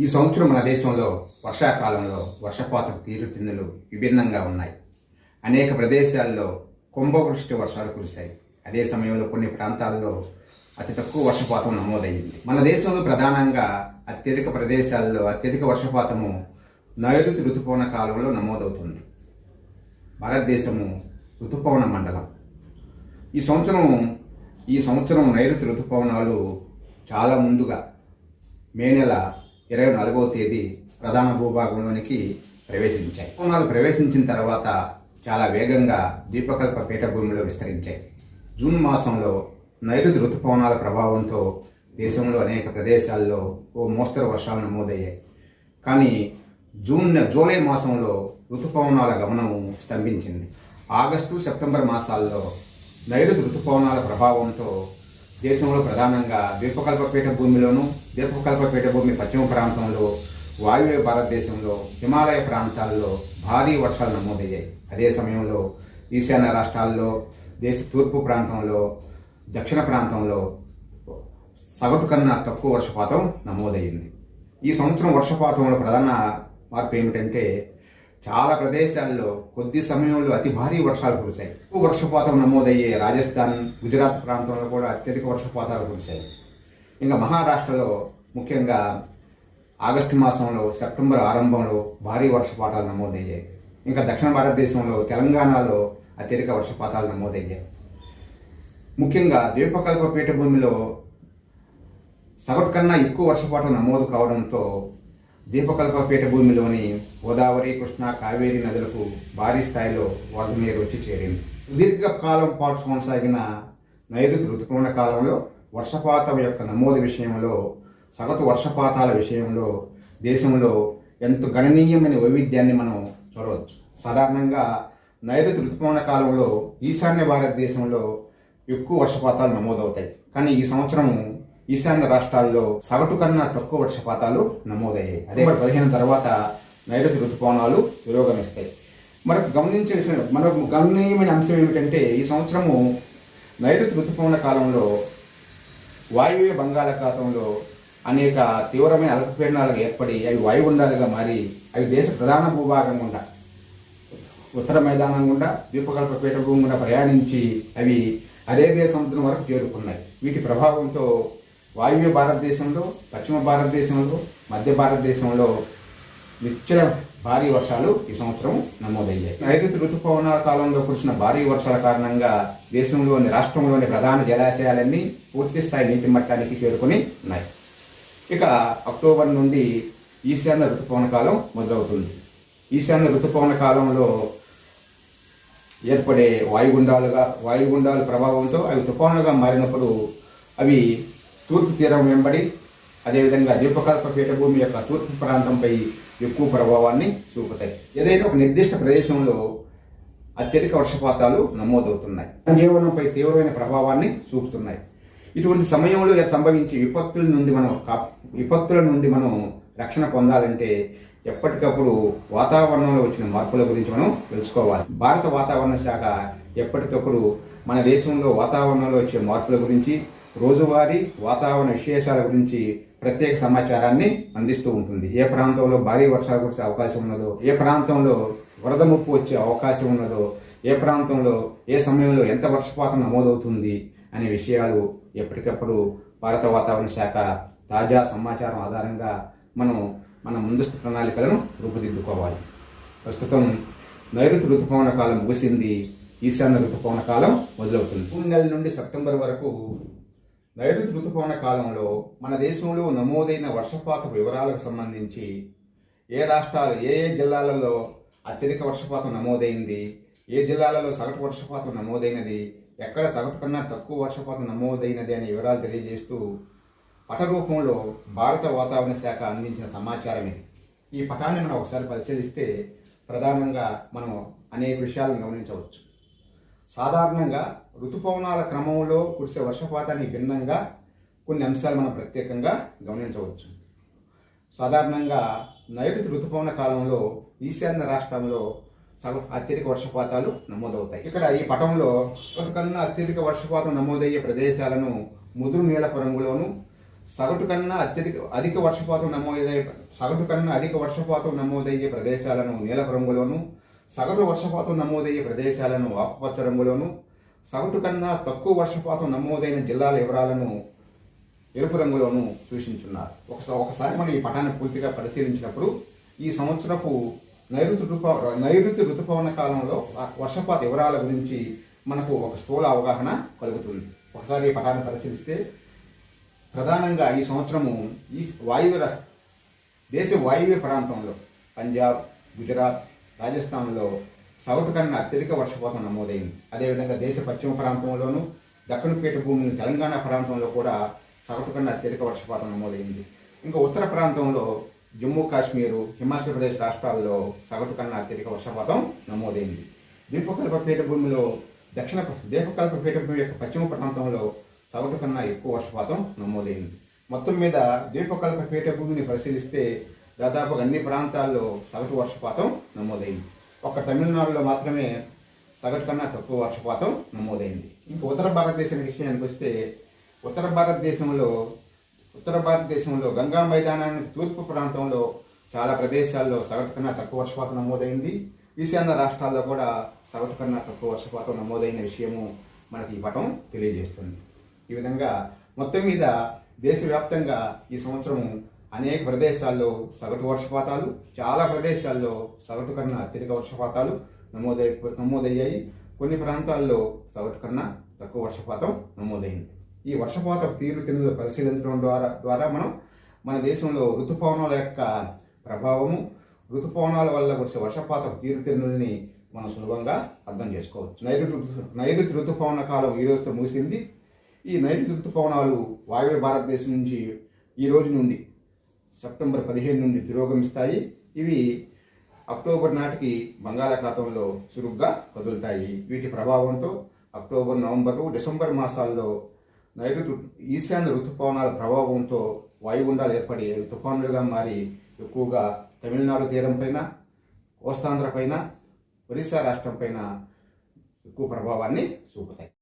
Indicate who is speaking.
Speaker 1: ఈ సంవత్సరం మన దేశంలో వర్షాకాలంలో వర్షపాతం తీరుతిన్నులు విభిన్నంగా ఉన్నాయి. అనేక ప్రదేశాల్లో కుంభవృష్టి వర్షాలు కురిశాయి. అదే సమయంలో కొన్ని ప్రాంతాల్లో అతి తక్కువ వర్షపాతం నమోదైంది. మన దేశంలో ప్రధానంగా అత్యధిక ప్రదేశాల్లో అత్యధిక వర్షపాతము నైరుతి ఋతుపవన కాలంలో నమోదవుతుంది. భారతదేశము ఋతుపవన మండలం. ఈ సంవత్సరం ఈ సంవత్సరం నైరుతి ఋతుపవనాలు చాలా ముందుగా మే నెల ఇరవై నాలుగవ తేదీ ప్రధాన భూభాగంలోనికి ప్రవేశించాయి. కోనాలు ప్రవేశించిన తర్వాత చాలా వేగంగా ద్వీపకల్ప పీఠభూమిలో విస్తరించాయి. జూన్ మాసంలో నైరుతి ఋతుపవనాల ప్రభావంతో దేశంలో అనేక ప్రదేశాల్లో ఓ మోస్తరు వర్షాలు నమోదయ్యాయి. కానీ జూన్ జూలై మాసంలో ఋతుపవనాల గమనం స్తంభించింది. ఆగస్టు సెప్టెంబర్ మాసాల్లో నైరుతి ఋతుపవనాల ప్రభావంతో దేశంలో ప్రధానంగా ద్వీపకల్ప భూమిలోను ద్వీపకల్ప పీఠభూమి పశ్చిమ ప్రాంతంలో వాయువ్య భారతదేశంలో హిమాలయ ప్రాంతాల్లో భారీ వర్షాలు నమోదయ్యాయి. అదే సమయంలో ఈశాన్య రాష్ట్రాల్లో దేశ తూర్పు ప్రాంతంలో దక్షిణ ప్రాంతంలో సగటు కన్నా తక్కువ వర్షపాతం నమోదయ్యింది. ఈ సంవత్సరం వర్షపాతంలో ప్రధాన మార్పు ఏమిటంటే చాలా ప్రదేశాల్లో కొద్ది సమయంలో అతి భారీ వర్షాలు కురిశాయి. ఎక్కువ వర్షపాతం నమోదయ్యే రాజస్థాన్ గుజరాత్ ప్రాంతంలో కూడా అత్యధిక వర్షపాతాలు కురిశాయి. ఇంకా మహారాష్ట్రలో ముఖ్యంగా ఆగస్టు మాసంలో సెప్టెంబర్ ఆరంభంలో భారీ వర్షపాతాలు నమోదయ్యాయి. ఇంకా దక్షిణ భారతదేశంలో తెలంగాణలో అత్యధిక వర్షపాతాలు నమోదయ్యాయి. ముఖ్యంగా ద్వీపకల్ప పీఠభూమిలో సగటు కన్నా ఎక్కువ వర్షపాతం నమోదు కావడంతో దీపకల్ప పీఠభూమిలోని గోదావరి కృష్ణా కావేరి నదులకు భారీ స్థాయిలో వరద నీరు వచ్చి చేరింది. దీర్ఘకాలం పాటు కొనసాగిన నైరుతి ఋతుపూర్ణ కాలంలో వర్షపాతం యొక్క నమోదు విషయంలో సగటు వర్షపాతాల విషయంలో దేశంలో ఎంత గణనీయమైన వైవిధ్యాన్ని మనం చూడవచ్చు. సాధారణంగా నైరుతి ఋతుపవన కాలంలో ఈశాన్య భారతదేశంలో ఎక్కువ వర్షపాతాలు నమోదవుతాయి. కానీ ఈ సంవత్సరం ఈశాన్య రాష్ట్రాల్లో సగటు కన్నా తక్కువ వర్షపాతాలు నమోదయ్యాయి. అదే మరి పదిహేను తర్వాత నైరుతి ఋతుపవనాలు పురోగమిస్తాయి. మరొక గమనించే విషయం మరొక గణనీయమైన అంశం ఏమిటంటే ఈ సంవత్సరము నైరుతి ఋతుపవన కాలంలో వాయువ్య బంగాళాఖాతంలో అనేక తీవ్రమైన అల్పపీడనాలు ఏర్పడి అవి వాయుగుండాలుగా మారి అవి దేశ ప్రధాన భూభాగం గుండా ఉత్తర మైదానం గుండా ద్వీపకల్ప పీఠభూమి గుండా ప్రయాణించి అవి అరేబియా సముద్రం వరకు చేరుకున్నాయి. వీటి ప్రభావంతో వాయువ్య భారతదేశంలో పశ్చిమ భారతదేశంలో మధ్య భారతదేశంలో నిశ్చల భారీ వర్షాలు ఈ సంవత్సరం నమోదయ్యాయి. నైరుతి ఋతుపవనాల కాలంలో కురిసిన భారీ వర్షాల కారణంగా దేశంలోని రాష్ట్రంలోని ప్రధాన జలాశయాలన్నీ పూర్తి స్థాయి నీటి మట్టానికి చేరుకుని ఉన్నాయి. ఇక అక్టోబర్ నుండి ఈశాన్య ఋతుపవన కాలం మొదలవుతుంది. ఈశాన్య ఋతుపవన కాలంలో ఏర్పడే వాయుగుండాలుగా వాయుగుండాల ప్రభావంతో అవి తుఫానుగా మారినప్పుడు అవి తూర్పు తీరం వెంబడి అదేవిధంగా ద్వీపకల్ప పీఠభూమి యొక్క తూర్పు ప్రాంతంపై ఎక్కువ ప్రభావాన్ని చూపుతాయి. ఏదైనా ఒక నిర్దిష్ట ప్రదేశంలో అత్యధిక వర్షపాతాలు నమోదవుతున్నాయి జీవనంపై తీవ్రమైన ప్రభావాన్ని చూపుతున్నాయి. ఇటువంటి సమయంలో సంభవించే విపత్తుల నుండి మనం కా- విపత్తుల నుండి మనం రక్షణ పొందాలంటే ఎప్పటికప్పుడు వాతావరణంలో వచ్చిన మార్పుల గురించి మనం తెలుసుకోవాలి. భారత వాతావరణ శాఖ ఎప్పటికప్పుడు మన దేశంలో వాతావరణంలో వచ్చే మార్పుల గురించి రోజువారీ వాతావరణ విశేషాల గురించి ప్రత్యేక సమాచారాన్ని అందిస్తూ ఉంటుంది. ఏ ప్రాంతంలో భారీ వర్షాలు కురిసే అవకాశం ఉన్నదో ఏ ప్రాంతంలో వరద ముప్పు వచ్చే అవకాశం ఉన్నదో ఏ ప్రాంతంలో ఏ సమయంలో ఎంత వర్షపాతం నమోదవుతుంది అనే విషయాలు ఎప్పటికప్పుడు భారత వాతావరణ శాఖ తాజా సమాచారం ఆధారంగా మనం మన ముందస్తు ప్రణాళికలను రూపుదిద్దుకోవాలి. ప్రస్తుతం నైరుతి ఋతుపవన కాలం ముగిసింది. ఈశాన్య ఋతుపవన కాలం మొదలవుతుంది. జూన్ నెల నుండి సెప్టెంబర్ వరకు నైరుతి ఋతుపవన కాలంలో మన దేశంలో నమోదైన వర్షపాత వివరాలకు సంబంధించి ఏ రాష్ట్రాలు ఏ ఏ జిల్లాలలో అత్యధిక వర్షపాతం నమోదైంది ఏ జిల్లాలలో సగటు వర్షపాతం నమోదైనది ఎక్కడ సగటు కన్నా తక్కువ వర్షపాతం నమోదైనది అనే వివరాలు తెలియజేస్తూ పట రూపంలో భారత వాతావరణ శాఖ అందించిన సమాచారం ఇది. ఈ పటాన్ని మనం ఒకసారి పరిశీలిస్తే ప్రధానంగా మనం అనేక విషయాలను గమనించవచ్చు. సాధారణంగా ఋతుపవనాల క్రమంలో కురిసే వర్షపాతానికి భిన్నంగా కొన్ని అంశాలు మనం ప్రత్యేకంగా గమనించవచ్చు. సాధారణంగా నైరుతి ఋతుపవన కాలంలో ఈశాన్య రాష్ట్రంలో సగ అత్యధిక వర్షపాతాలు నమోదవుతాయి. ఇక్కడ ఈ పటంలో ఒకటికన్నా అత్యధిక వర్షపాతం నమోదయ్యే ప్రదేశాలను ముదురు నీలపు రంగులోను సగటు కన్నా అత్యధిక అధిక వర్షపాతం నమోదయ్యే సగటు కన్నా అధిక వర్షపాతం నమోదయ్యే ప్రదేశాలను నీలపు రంగులోను సగటు వర్షపాతం నమోదయ్యే ప్రదేశాలను ఆకుపచ్చ రంగులోను సగటు కన్నా తక్కువ వర్షపాతం నమోదైన జిల్లాల వివరాలను ఎరుపు రంగులోను సూచించున్నారు. ఒకసారి ఒకసారి మనం ఈ పటాన్ని పూర్తిగా పరిశీలించినప్పుడు ఈ సంవత్సరపు నైరుతి ఋతుప నైరుతి ఋతుపవన కాలంలో ఆ వర్షపాత వివరాల గురించి మనకు ఒక స్థూల అవగాహన కలుగుతుంది. ఒకసారి ఈ పటాన్ని పరిశీలిస్తే ప్రధానంగా ఈ సంవత్సరము ఈ వాయువ్య దేశ వాయువ్య ప్రాంతంలో పంజాబ్ గుజరాత్ రాజస్థాన్లో సగటు కన్నా అత్యధిక వర్షపాతం నమోదైంది. అదేవిధంగా దేశ పశ్చిమ ప్రాంతంలోనూ దక్షిణపేట భూమి తెలంగాణ ప్రాంతంలో కూడా సగటు కన్నా అత్యధిక వర్షపాతం నమోదైంది. ఇంకా ఉత్తర ప్రాంతంలో జమ్మూ కాశ్మీరు హిమాచల్ ప్రదేశ్ రాష్ట్రాల్లో సగటు కన్నా అత్యధిక వర్షపాతం నమోదైంది. ద్వీపకల్ప పీఠభూమిలో దక్షిణ దీపకల్ప పీఠభూమి యొక్క పశ్చిమ ప్రాంతంలో సగటు కన్నా ఎక్కువ వర్షపాతం నమోదైంది. మొత్తం మీద ద్వీపకల్ప పీఠభూమిని పరిశీలిస్తే దాదాపు అన్ని ప్రాంతాల్లో సగటు వర్షపాతం నమోదైంది. ఒక్క తమిళనాడులో మాత్రమే సగటు కన్నా తక్కువ వర్షపాతం నమోదైంది. ఇంకా ఉత్తర భారతదేశం విషయానికి వస్తే ఉత్తర భారతదేశంలో ఉత్తర భారతదేశంలో గంగా మైదానానికి తూర్పు ప్రాంతంలో చాలా ప్రదేశాల్లో సగటు కన్నా తక్కువ వర్షపాతం నమోదైంది. ఈశాన్య రాష్ట్రాల్లో కూడా సగటు కన్నా తక్కువ వర్షపాతం నమోదైన విషయము మనకి ఈ పటం తెలియజేస్తుంది. ఈ విధంగా మొత్తం మీద దేశవ్యాప్తంగా ఈ సంవత్సరం అనేక ప్రదేశాల్లో సగటు వర్షపాతాలు చాలా ప్రదేశాల్లో సగటు కన్నా అత్యధిక వర్షపాతాలు నమోదై నమోదయ్యాయి. కొన్ని ప్రాంతాల్లో సగటు కన్నా తక్కువ వర్షపాతం నమోదైంది. ఈ వర్షపాత తీరుతెన్నులు పరిశీలించడం ద్వారా ద్వారా మనం మన దేశంలో ఋతుపవనాల యొక్క ప్రభావము ఋతుపవనాల వల్ల వచ్చే వర్షపాత తీరుతెన్నుల్ని మనం సులభంగా అర్థం చేసుకోవచ్చు. నైరుతి నైరుతి ఋతుపవన కాలం ఈ రోజుతో ముగిసింది. ఈ నైరుతి ఋతుపవనాలు వాయువ్య భారతదేశం నుంచి ఈ రోజు నుండి సెప్టెంబర్ పదిహేను నుండి తిరోగమిస్తాయి ఇవి అక్టోబర్ నాటికి బంగాళాఖాతంలో చురుగ్గా కదులుతాయి. వీటి ప్రభావంతో అక్టోబర్ నవంబరు డిసెంబర్ మాసాల్లో నైరుతు ఈశాన్య ఋతుపవనాల ప్రభావంతో వాయుగుండాలు ఏర్పడి అవి మారి ఎక్కువగా తమిళనాడు తీరం పైన కోస్తాంధ్ర పైన ఒరిస్సా రాష్ట్రం పైన ఎక్కువ ప్రభావాన్ని చూపుతాయి.